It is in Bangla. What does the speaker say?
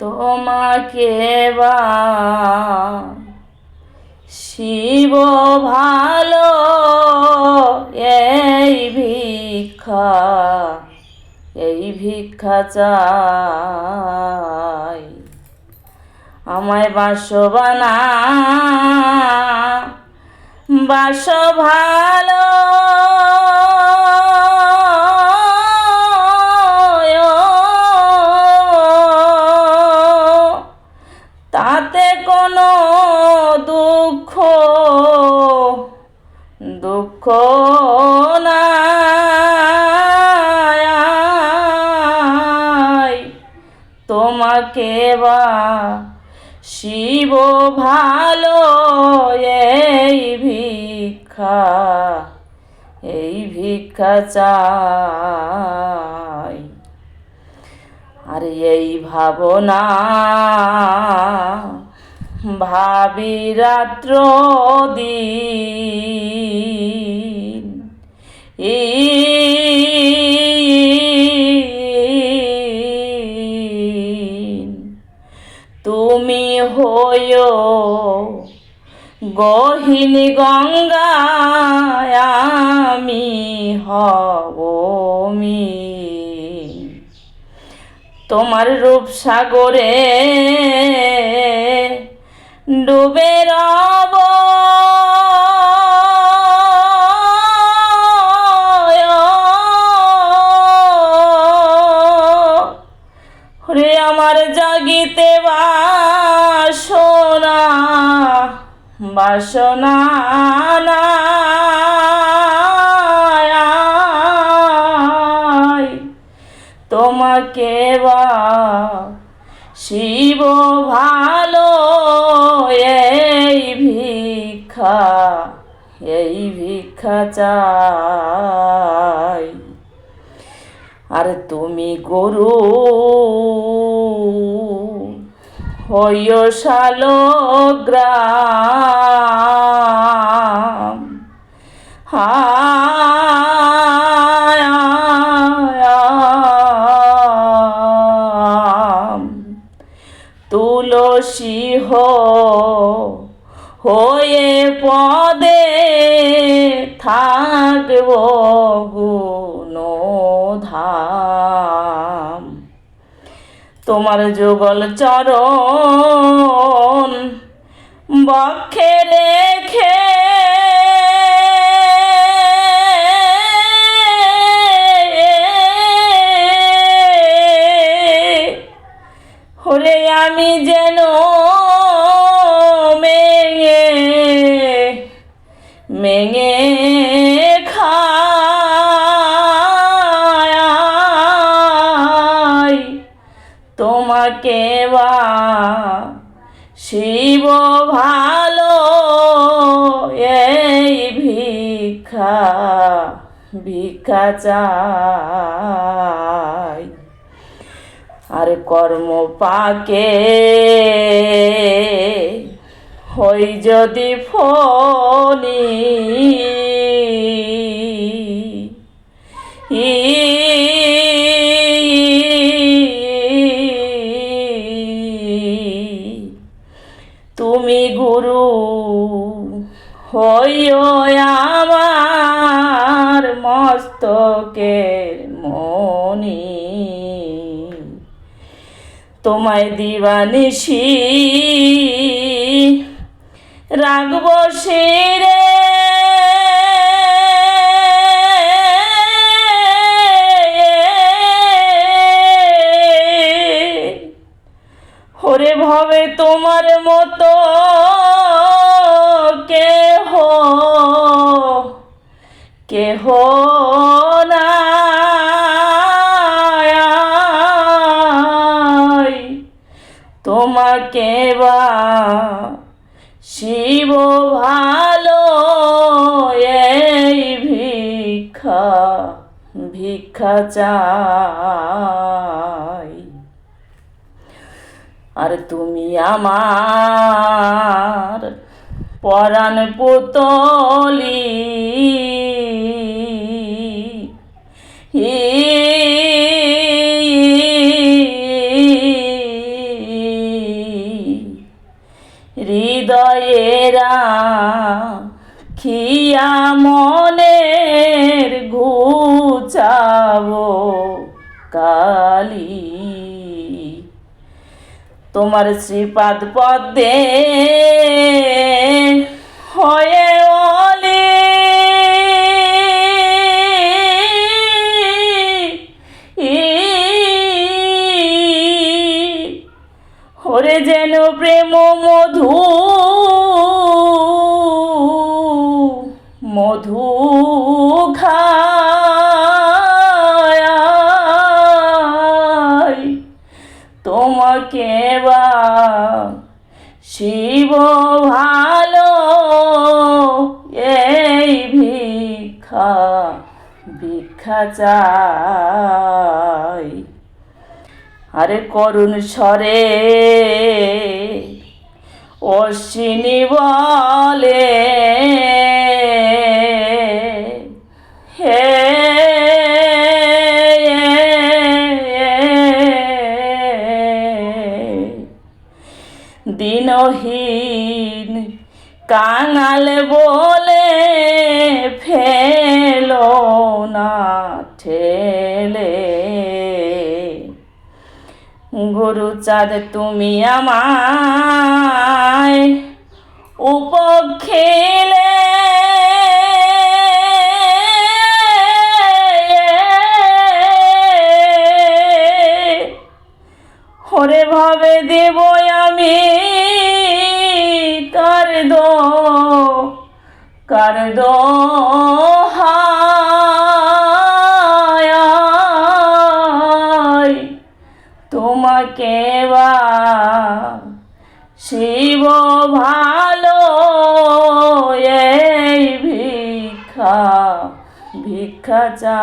তোমাকে বা শিব ভালো এই ভিক্ষা এই ভিক্ষা চাই। আমায় বাসবানা বাস ভালো তোমাকে বা শিব ভালো এই ভিক্ষা এই ভিক্ষা চাই আর এই ভাবনা ভাবি রাত্র দিন ইন। গহিনী গঙ্গায় আমি হবমি তোমার রূপ সাগরে ডুবে রে বাসনা তোমাকে বা শিব ভালো এই ভিক্ষা এই ভিক্ষা চাই। আর তুমি গরু হইয় শালগ্রাম। তুলসী হো হয়ে পদে থাকব গুণ ধাম তোমার যুগল চরণ বক্ষে রেখে হরে আমি যেন তোমাকে বা শিব ভালো এই ভিক্ষা ভিক্ষা চাই। আর কর্ম পাকে হই যদি ফনি হইও আমার মস্তকের মনি তোমায় দিবানিসি রাখব শিরে হরে ভবে তোমার মতো তোমাকে বা শিব ভালো এই ভিক্ষা ভিক্ষা চাই। আর তুমি আমার পরাণ পুতলি মনের ঘুচাবো কালী। তোমার শ্রীপাদ পদ্মে হয়ে অলি হরে যেন প্রেম মধু মধু ভিক্ষা ভিক্ষা চাই। আরে করুণ স্বরে অশ্বিনী বলে কাঙাল বলে ফেলো না ঠেলে। গুরু চাঁদ তুমি আমায় উপখিলে হরে ভাবে দেব আমি কার তোমাকে বা শিব ভালো এই ভিক্ষা ভিক্ষা চা